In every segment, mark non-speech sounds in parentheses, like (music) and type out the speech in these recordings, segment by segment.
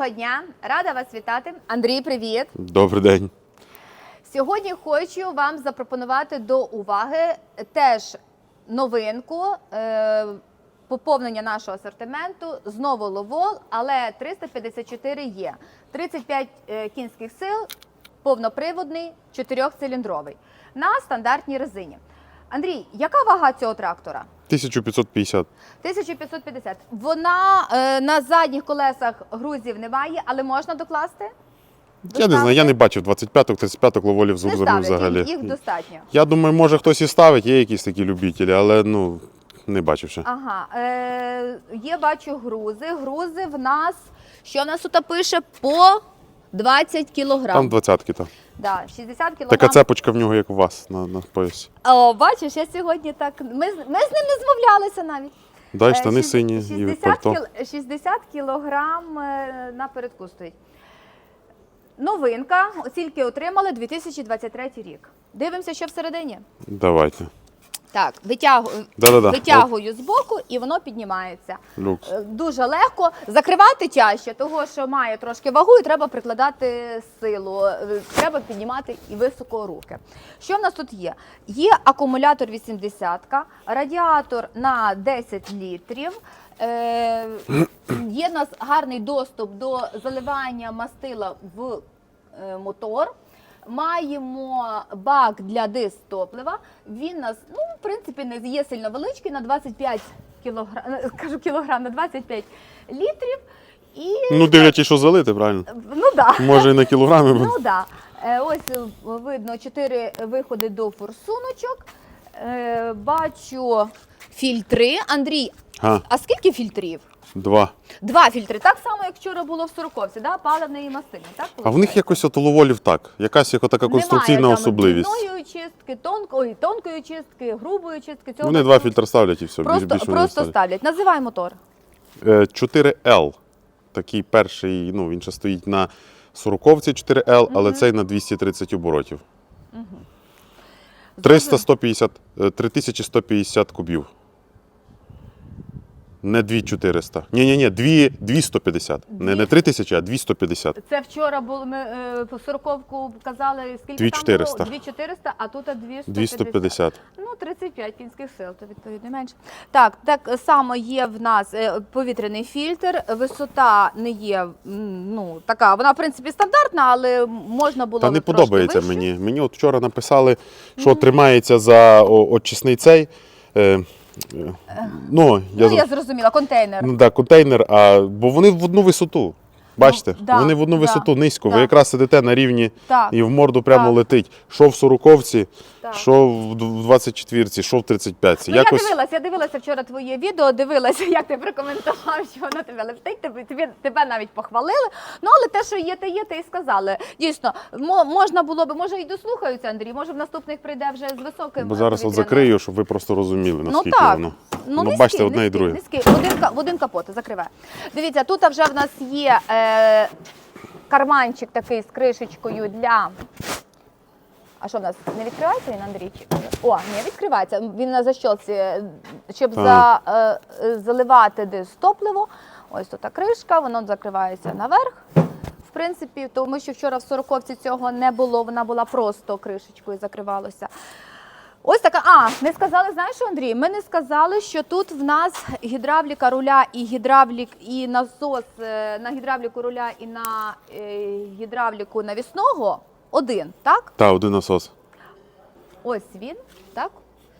Доброго дня! Рада вас вітати. Андрій, привіт! Добрий день. Сьогодні хочу вам запропонувати до уваги теж новинку. Е- Поповнення нашого асортименту знову ловол, але 354 є. 35 е, кінських сил, повноприводний, чотирьохциліндровий на стандартній резині. Андрій, яка вага цього трактора? 1550. 1550. Вона е, на задніх колесах грузів немає, але можна докласти? Я не знаю, я не бачив 25-ок, 35-ок ловолів з Не ставлять, взагалі. їх, їх достатньо. Я думаю, може хтось і ставить, є якісь такі любителі, але ну не бачив ще. Ага, е, є, бачу, грузи. Грузи в нас, що в нас тут пише, по 20 кілограм. Там двадцятки там. Да, 60 кілограм. Така цепочка в нього, як у вас на, на поясі. О, бачиш, я сьогодні так. Ми, ми з ним не змовлялися навіть. Дай Е, штани сині і 60, пальто. кіл, 60 кілограм е, на передку стоїть. Новинка, тільки отримали 2023 рік. Дивимося, що всередині. Давайте. Так, витягую, Да-да-да. витягую з боку і воно піднімається. Люкс. Е, Дуже легко закривати тяжче, того що має трошки вагу, і треба прикладати силу. Е, Треба піднімати і високо руки. Що в нас тут є? Є акумулятор 80, радіатор на 10 літрів. Е, є в нас гарний доступ до заливання мастила в е, мотор. Маємо бак для дис топлива. Він нас, ну, в принципі, не є сильно величкий, на 25 кілограм, кажу кілограм, на 25 літрів. І, Ну, дивлячись, що залити, правильно? ну да. Може і на кілограми. Ну да. Е, Ось е, видно чотири виходи до форсуночок. Е, Бачу фільтри. Андрій, А, а скільки фільтрів? Два. Два фільтри. Так само, як вчора було в сороковці, да? паливний і мастильний. Так, А в них якось от у ловолів так. Якась як така конструкційна Немає там особливість. дрібної очистки, тонкої, тонкої очистки, грубої очистки. Цього Вони два фільтри ставлять і все. просто, більше вони не просто ставлять. ставлять. Називай мотор. Е, 4L. Такий перший, ну він ще стоїть на 40-ці 4L, але цей на 230 оборотів. 300, 150, е, 3150 кубів. Не 2400. Ні, ні, ні, 2, 250. Не, не 3000, а 250. Це вчора було ми е, по сороковку казали скільки 2400. там було? 2400, а тут 250. 250. Ну, 35 кінських сил, то відповідно менше. Так, так само є в нас е, повітряний фільтр. Висота не є м, ну, така, вона в принципі стандартна, але можна було Та б не трошки подобається вище. мені. Мені от вчора написали, що тримається за о, очисний цей. Е, е, ну, я, Ну, я зрозуміла, контейнер. Ну, да, контейнер, а, бо вони в одну висоту. Бачите? Ну, да, вони в одну да, висоту низько. да. Ви якраз сидите на рівні Так. і в морду прямо Так. летить. Що в 40-ці, що в 24-ці, що в 35-ці. Ну, я дивилася, я дивилася вчора твоє відео, дивилася, як ти прокоментував, що воно тебе летить, тебе, тебе, тебе навіть похвалили. Ну, але те, що є, те є, те і сказали. Дійсно, мо- можна було би, може, і дослухаються, Андрій, може в наступних прийде вже з високим. бо зараз от закрию, щоб ви просто розуміли, Ну наскільки так. воно. Ну, низький, бачите, одне і низький, друге. Низький. Один, ка- в один капот закриває. Дивіться, тут вже в нас є е, карманчик такий з кришечкою для. А що в нас не відкривається він, Андрій? Чи- О, не відкривається. Він на защолці, щоб за, е, е, заливати десь топливо. Ось тут та кришка, воно закривається наверх. В принципі, тому що вчора в сороковці цього не було, вона була просто кришечкою закривалася. Ось така. А, не сказали, знаєш, Андрій? Ми не сказали, що тут в нас гідравліка руля і гідравлік, і насос е, на гідравліку руля і на е, гідравліку навісного один, так? Та, один насос. Ось він, так?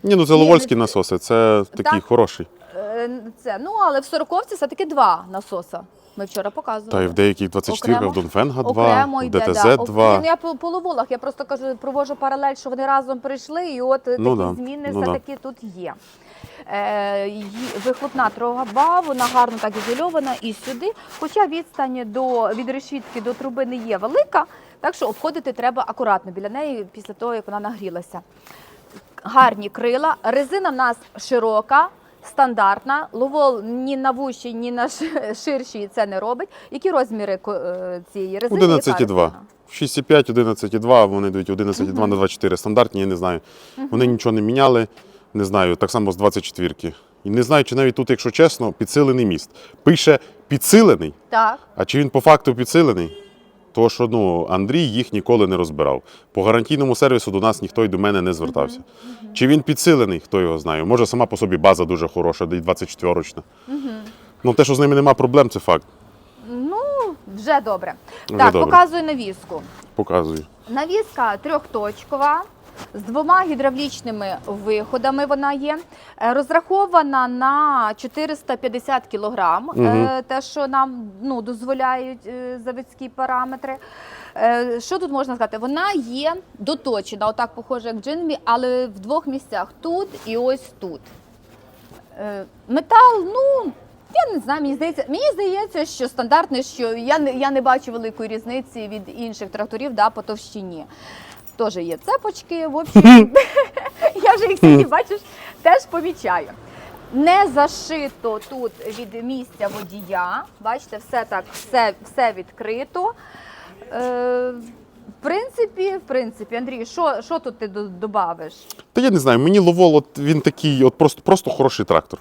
Ні, ну це ловольські насоси, це такий Так. хороший. Е, Це, ну, але в сороковці все-таки два насоса. Ми вчора показували. Та й в деяких 24 Окремо- в Донфенга 2, Окремо в йде, ДТЗ да. 2. Ну, я по, по ловолах, я просто кажу, провожу паралель, що вони разом прийшли, і от е, Ну такі да, зміни ну все-таки тут є. Е, вихлопна труба, вона гарно так ізольована і сюди. Хоча відстань до, від решітки до труби не є велика, так що обходити треба акуратно біля неї після того, як вона нагрілася. Гарні крила. Резина в нас широка, стандартна. Ловол ні на вущі, ні на ширші це не робить. Які розміри е, цієї резини? Яка 11,2. резина? 6,5, 11,2, вони дають 11,2 на 24 стандартні, я не знаю. Вони нічого не міняли, не знаю, так само з 24-ки. І не знаю, чи навіть тут, якщо чесно, підсилений міст. Пише підсилений. Так. А чи він по факту підсилений? То, що ну, Андрій їх ніколи не розбирав. По гарантійному сервісу до нас ніхто й до мене не звертався. Чи він підсилений, хто його знає. Може, сама по собі база дуже хороша, де й 24-річна. Ну, те, що з ними нема проблем, це факт. Ну, вже добре. Вже так, добре. показую навіску. Показую. Навіска трьохточкова. З двома гідравлічними виходами вона є. Е, Розрахована на 450 кг, Мгм. те, що нам ну, дозволяють е, заводські параметри. Що тут можна сказати? Вона є доточена, отак похоже, як джинмі, але в двох місцях тут і ось тут. Метал, ну. Я не знаю, мені здається, мені здається, що стандартний, що я не, я не бачу великої різниці від інших тракторів да, по товщині. Теж є цепочки, в общем, (laughs) я вже їх сьогодні, бачиш, теж помічаю. Не зашито тут від місця водія. Бачите, все так, все, все відкрито. Е, в принципі, в принципі, Андрій, що, що тут ти до- добавиш? Та я не знаю, мені Ловол, от він такий, от просто, просто хороший трактор.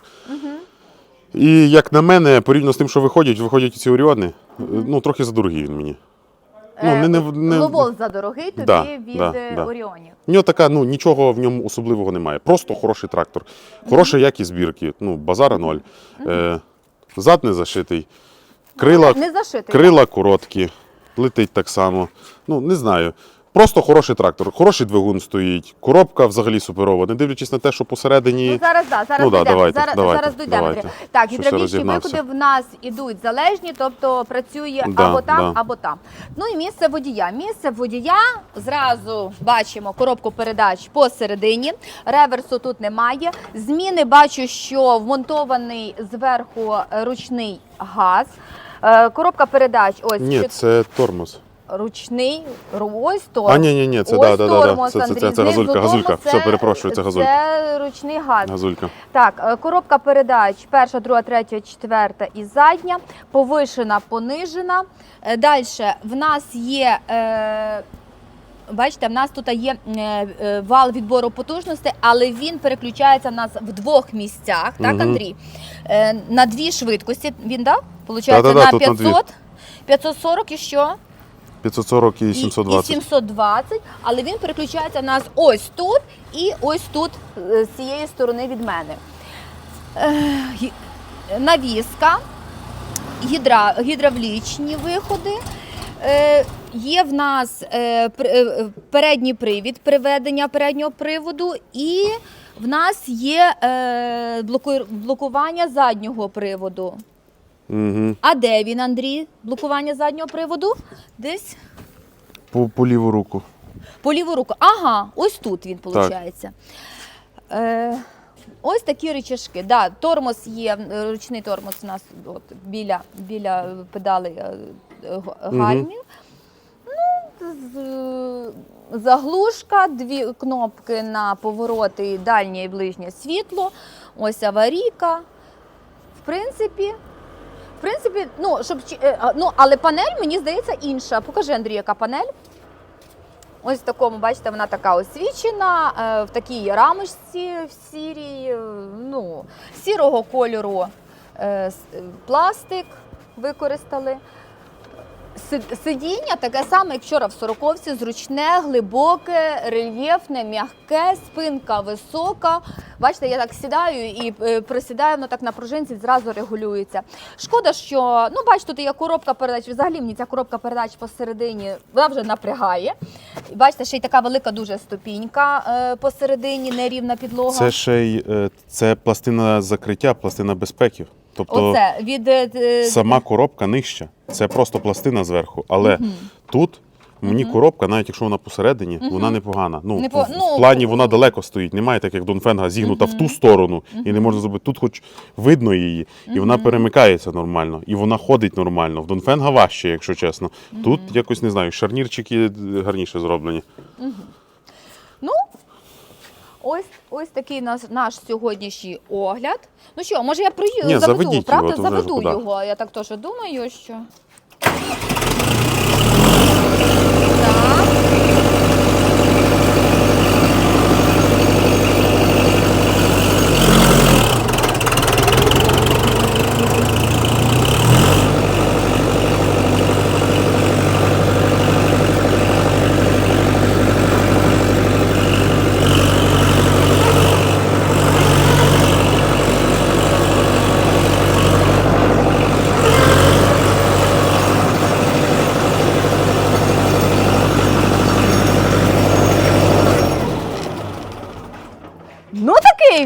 І як на мене, порівняно з тим, що виходять, виходять ці Оріони, ну трохи задорогий він мені. Ну, не- не- не- Ловол задорогий тобі Да, від да, е, да. Оріонів. У нього така, ну нічого в ньому особливого немає. Просто хороший трактор. Хороша якість збірки. Ну, базара ноль. Е, зад не зашитий. Крила, Не зашитий. крила короткі, летить так само. Ну, не знаю. Просто хороший трактор, хороший двигун стоїть, коробка взагалі суперова, не дивлячись на те, що посередині. Ну, зараз, да, зараз Ну, да, дійдемо. давайте, зараз, давайте, зараз дійдемо. давайте. Так, гідравлічні виходи в нас ідуть залежні, тобто працює Да, або там, да. або там. Ну і місце водія. Місце водія зразу бачимо коробку передач посередині. Реверсу тут немає. Зміни бачу, що вмонтований зверху ручний газ. Е, Коробка передач, ось Ні, чот- це тормоз. Ручний, тормоз. А, ні, ні, ні, це да, да, да, да. Це, це, це, це газулька, газулька. Все, перепрошую, це газулька. Це ручний газ. Газулька. Так, е, коробка передач перша, друга, третя, четверта і задня, повишена, понижена. Далі в нас є. Е, Бачите, в нас тут є е, е, вал відбору потужностей, але він переключається в нас в двох місцях, так, Мгм. Андрій? Е, на дві швидкості він дав? Получається на тут на 540 і що? 540 і І- 720. І 720, але він переключається в нас ось тут і ось тут, е, з цієї сторони від мене. Е, Навіска, гідра, гідравлічні виходи. Е, є в нас передній привід приведення переднього приводу, і в нас є блокування заднього приводу. Угу. А де він, Андрій? Блокування заднього приводу? Десь По, по ліву руку. по ліву руку. Ага, ось тут він виходить. Е, ось такі речашки. Да, тормоз є, е, ручний тормоз у нас от, біля, біля педалей е, е, г- гальмів. Ну, з- заглушка, дві кнопки на повороти, дальнє і ближнє світло, ось аварійка. В принципі, в принципі, ну, щоб, е, ну, але панель, мені здається, інша. Покажи, Андрій, яка панель. Ось в такому, бачите, вона така освічена, е, в такій рамочці в сірій, е, ну, сірого кольору пластик використали. Си- Сидіння таке саме, як вчора в сороковці, зручне, глибоке, рельєфне, м'яке, спинка висока. Бачите, я так сідаю і е, присідаю, воно так на пружинці зразу регулюється. Шкода, що ну бачите, тут є коробка передач. Взагалі мені ця коробка передач посередині вона вже напрягає. Бачите, ще й така велика дуже ступінька е, посередині, нерівна підлога. Це ще й е, це пластина закриття, пластина безпеки. Тобто Оце від сама коробка нижча. Це просто пластина зверху. Але Мгм. тут мені Мгм. коробка, навіть якщо вона посередині, Мгм. вона непогана. Ну, Непо- в, в ну, плані вона далеко стоїть. Немає так, як Донфенга зігнута в ту Мгм. сторону, і не можна зробити. Тут хоч видно її, і вона Мгм. перемикається нормально, і вона ходить нормально. В Донфенга важче, якщо чесно. Тут якось не знаю, шарнірчики гарніше зроблені. Ну, ось, ось такий наш, наш сьогоднішній огляд. Ну що, може я при Ні, заведу, правда? його, заведу його. Я так теж думаю, що.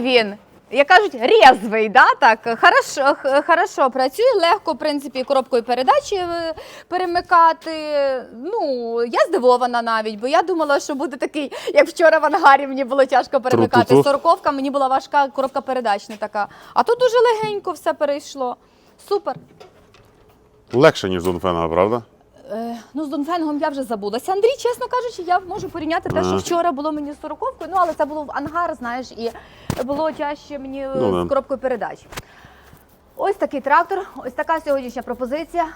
Він. Як кажуть, резвий, да? так? Хорошо, хорошо працює, легко, в принципі, коробкою передачі е, перемикати. Ну, я здивована навіть, бо я думала, що буде такий, як вчора в ангарі мені було тяжко перемикати. Сороковка мені була важка коробка передач не така. А тут дуже легенько все перейшло. Супер. Легше, ніж Донфенга, правда? Е, ну, з Донфенгом я вже забулася. Андрій, чесно кажучи, я можу порівняти те, що вчора було мені з сороковкою, ну але це було в ангар, знаєш, і було тяжче мені е, Ну, з коробкою передач. Ось такий трактор, ось така сьогоднішня пропозиція.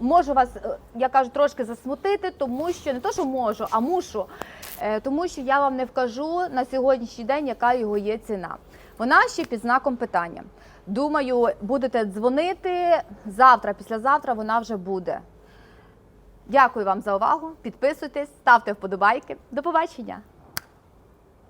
Можу вас, е, я кажу, трошки засмутити, тому що не то, що можу, а мушу. Тому що я вам не вкажу на сьогоднішній день, яка його є ціна. Вона ще під знаком питання. Думаю, будете дзвонити завтра, післязавтра вона вже буде. Дякую вам за увагу. Підписуйтесь, ставте вподобайки. До побачення.